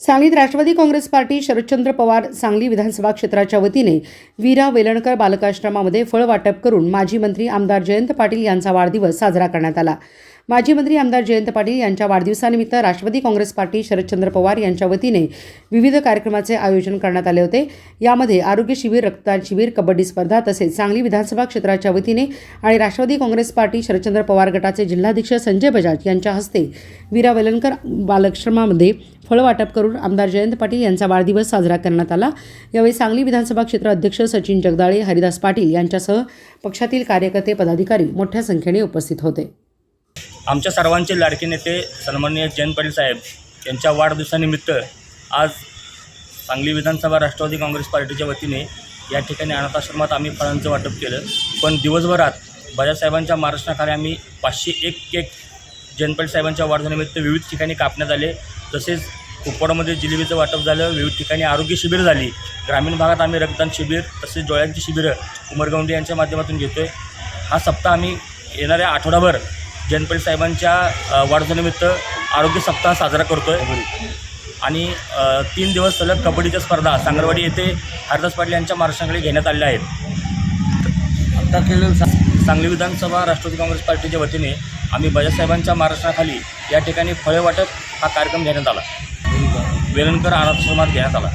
सांगलीत राष्ट्रवादी काँग्रेस पार्टी शरदचंद्र पवार सांगली विधानसभा क्षेत्राच्या वतीने वीरा वेलणकर बालकाश्रमामध्ये फळ वाटप करून माजी मंत्री आमदार जयंत पाटील यांचा वाढदिवस साजरा करण्यात आला. माजी मंत्री आमदार जयंत पाटील यांच्या वाढदिवसानिमित्त राष्ट्रवादी काँग्रेस पार्टी शरदचंद्र पवार यांच्या वतीने विविध कार्यक्रमाचे आयोजन करण्यात आले होते. यामध्ये आरोग्य शिबिर रक्तदान शिबिर कबड्डी स्पर्धा तसेच सांगली विधानसभा क्षेत्राच्या वतीने आणि राष्ट्रवादी काँग्रेस पार्टी शरदचंद्र पवार गटाचे जिल्हाध्यक्ष संजय बजाज यांच्या हस्ते वीरा वेलणकर बालश्रमामध्ये फळ वाटप करून आमदार जयंत पाटील यांचा वाढदिवस साजरा करण्यात आला. यावेळी सांगली विधानसभा क्षेत्र अध्यक्ष सचिन जगदाळे हरिदास पाटील यांच्यासह पक्षातील कार्यकर्ते पदाधिकारी मोठ्या संख्येने उपस्थित होते. आमच्या सर्वांचे लाडके नेते सन्माननीय जयंत पाटील साहेब यांच्या वाढदिवसानिमित्त आज सांगली विधानसभा राष्ट्रवादी काँग्रेस पार्टीच्या वतीने या ठिकाणी अनाथाश्रमात आम्ही फळांचं वाटप केलं. पण दिवसभरात बजाजसाहेबांच्या मार्गदर्शनाखाली आम्ही पाचशे एक केक जयंत पाटील साहेबांच्या वाढदिवसानिमित्त विविध ठिकाणी कापण्यात आले. तसेच कुपवाडामध्ये जिलेबीचं वाटप झालं. विविध ठिकाणी आरोग्य शिबिर झाली. ग्रामीण भागात आम्ही रक्तदान शिबिर तसेच डोळ्यांची शिबिरं उमरगौंडी यांच्या माध्यमातून घेतो आहे हा सप्ताह आम्ही येणाऱ्या आठवडाभर जनपडी साहेबांच्या अ, वाढदिवसानिमित्त आरोग्य सप्ताह साजरा करतो आहे आणि तीन दिवस सलग कबड्डीच्या स्पर्धा सांगरवाडी येथे हरदास पाटील यांच्या मार्शांकडे घेण्यात आलेल्या आहेत. आता केलेलं सा- सांगली विधानसभा राष्ट्रवादी काँग्रेस पार्टीच्या वतीने आम्ही बजाजसाहेबांच्या मार्गदर्शनाखाली या ठिकाणी फळे वाटप हा कार्यक्रम घेण्यात आला. वेलणकर अनाथाश्रमात घेण्यात आला.